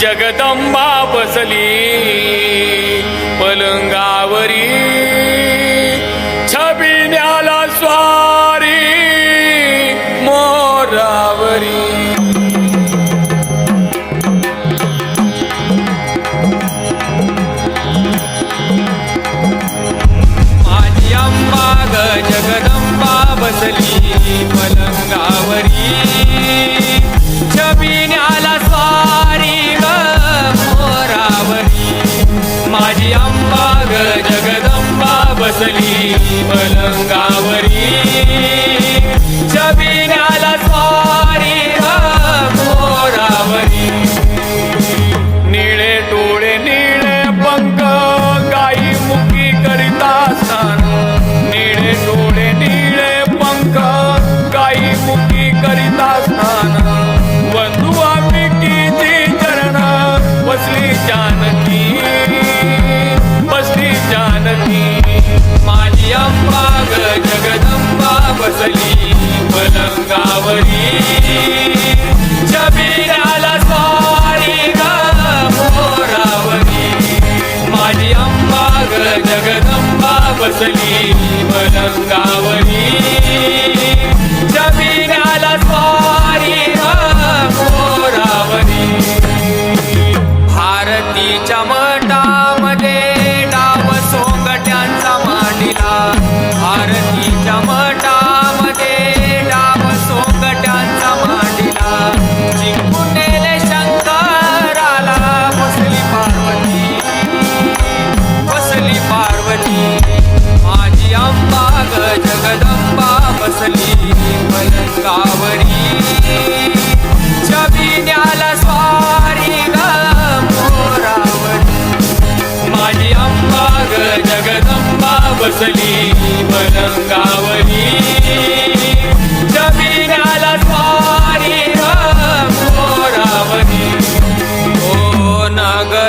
जगदंबा बसली. मलंगावरी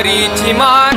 मरीचिमा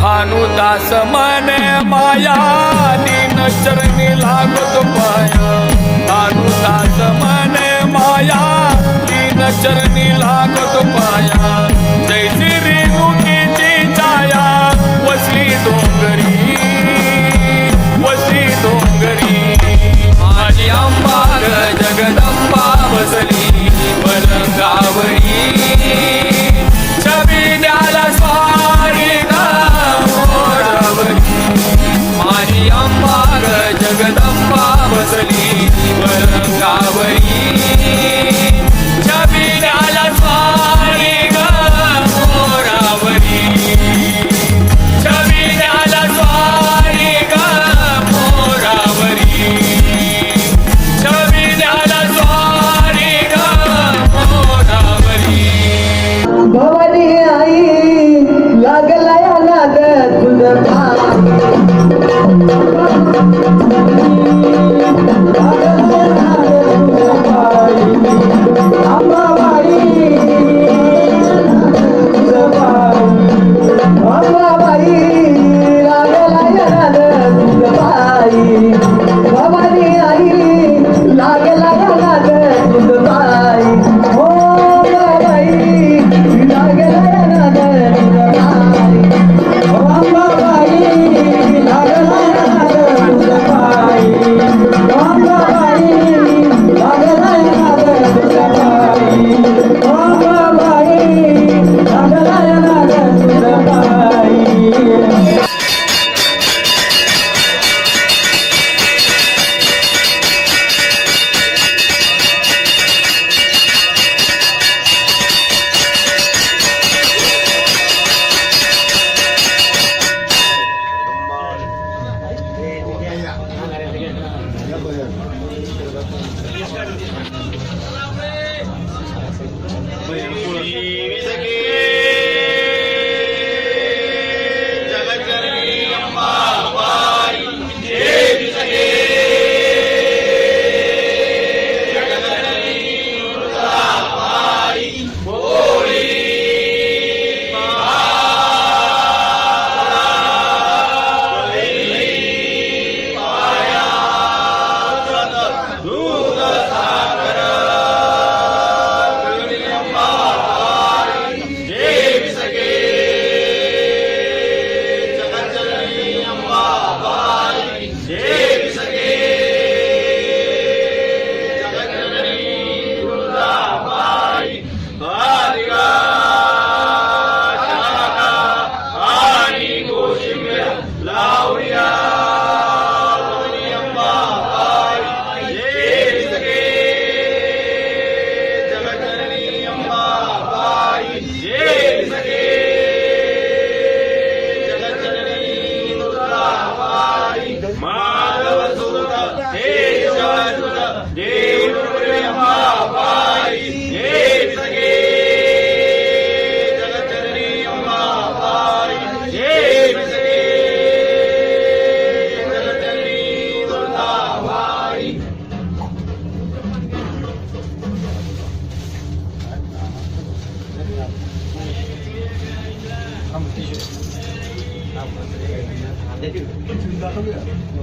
भानुदास मन माया चरणी लागतो पाया. भानुदास मन माया दिन चरणी लागतो पाया. जय श्री मुखीची छाया वसली डोंगरी. गाजली पलंगावरी चबिन्याला स्वारी मोरावरी माझी अंबा जगदंबा बसली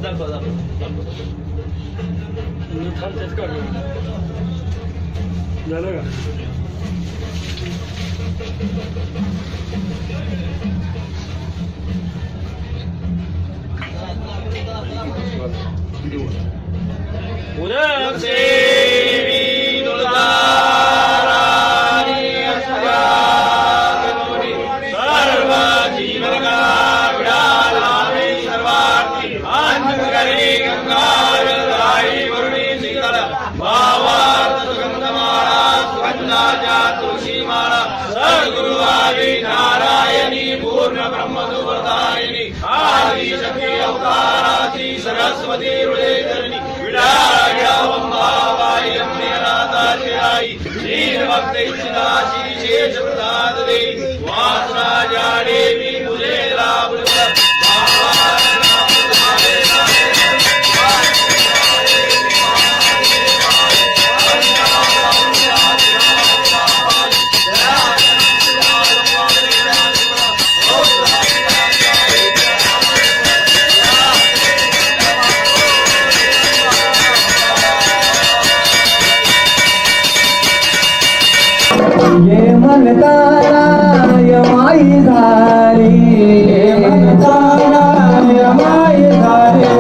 잡아 잡아 오늘 잘 됐을까 날아가 오늘 혹시 hare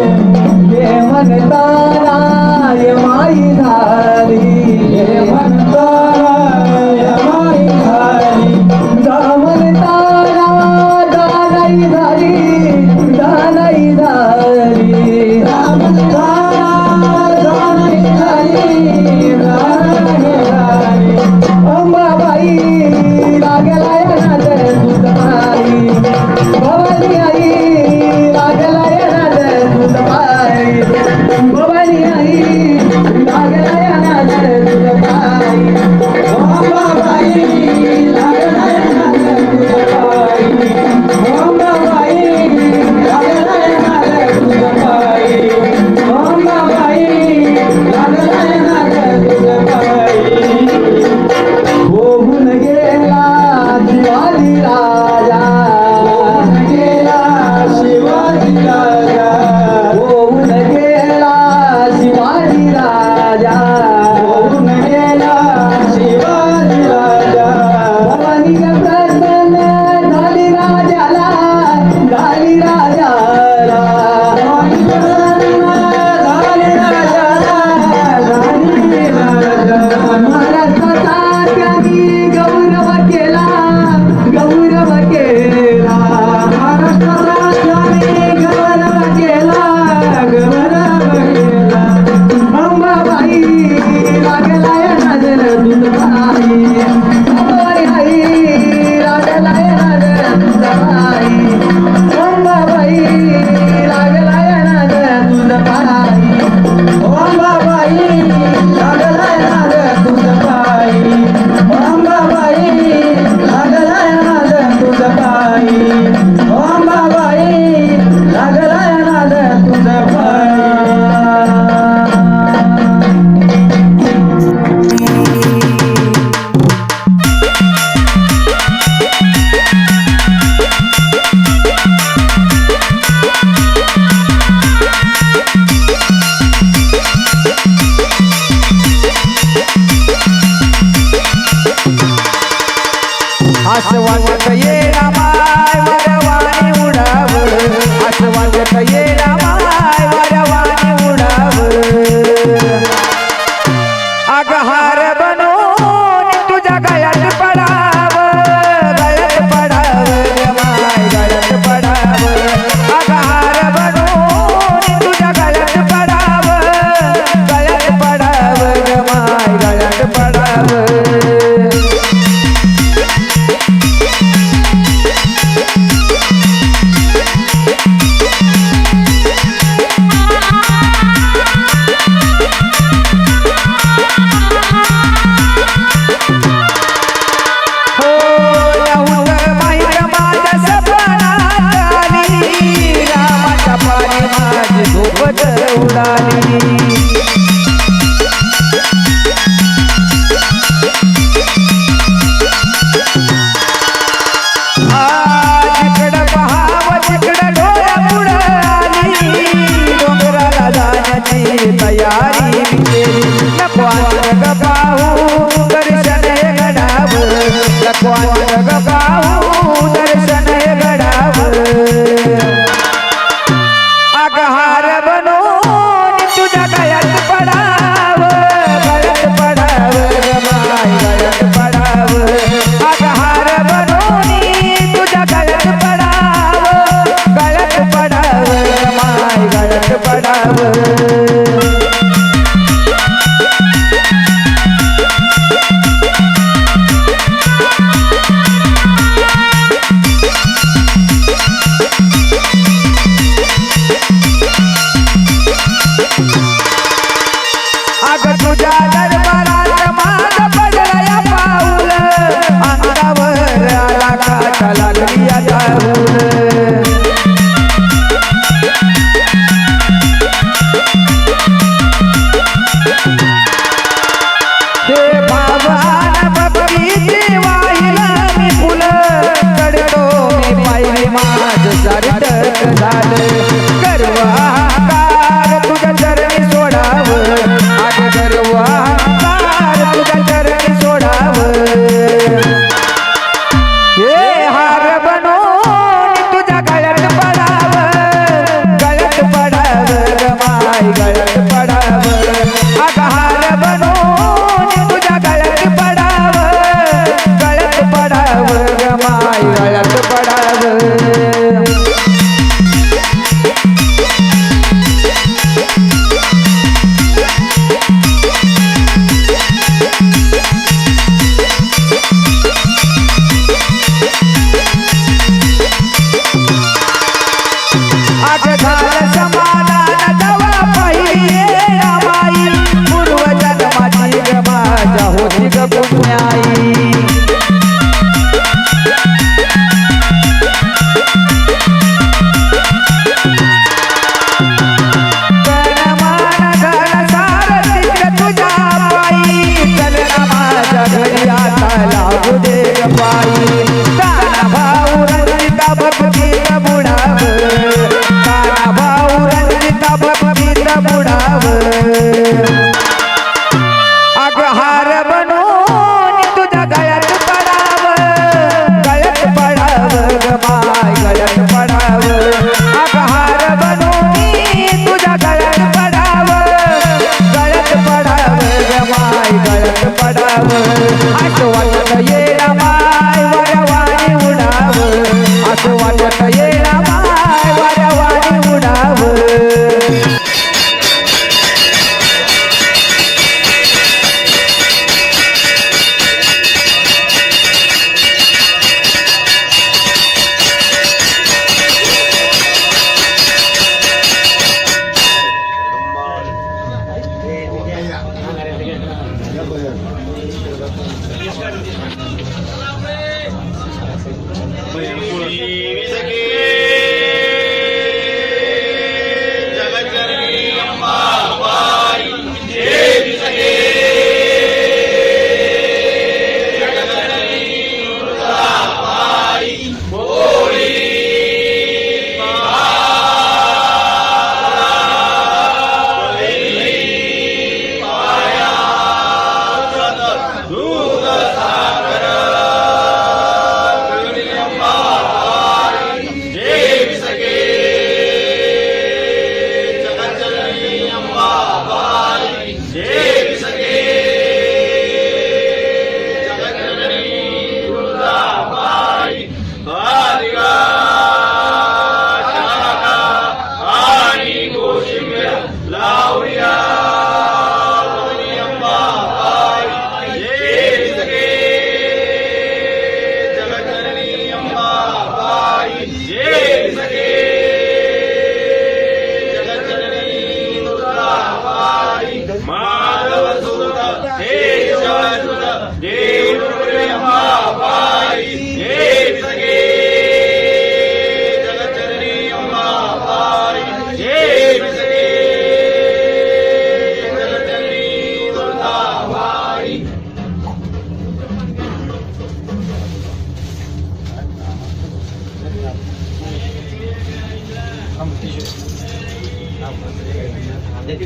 banheiro.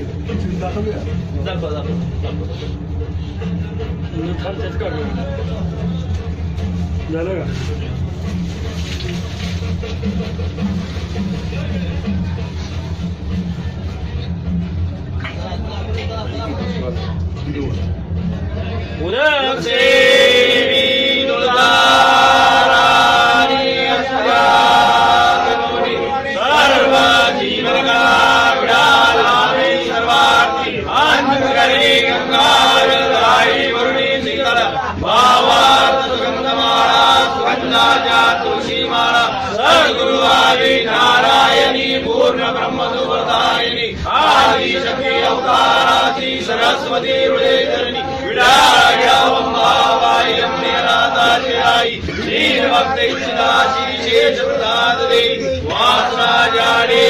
준다 하고요. 날 봐, 날 봐. 오늘 잘 됐을까, 그 날아가. 오늘 പാർവതി സരസ്വതിയുടെ ശ്രീ ഭക്തി ശ്രീ ശേഷ പ്രസാദേ വാസരാജാടേ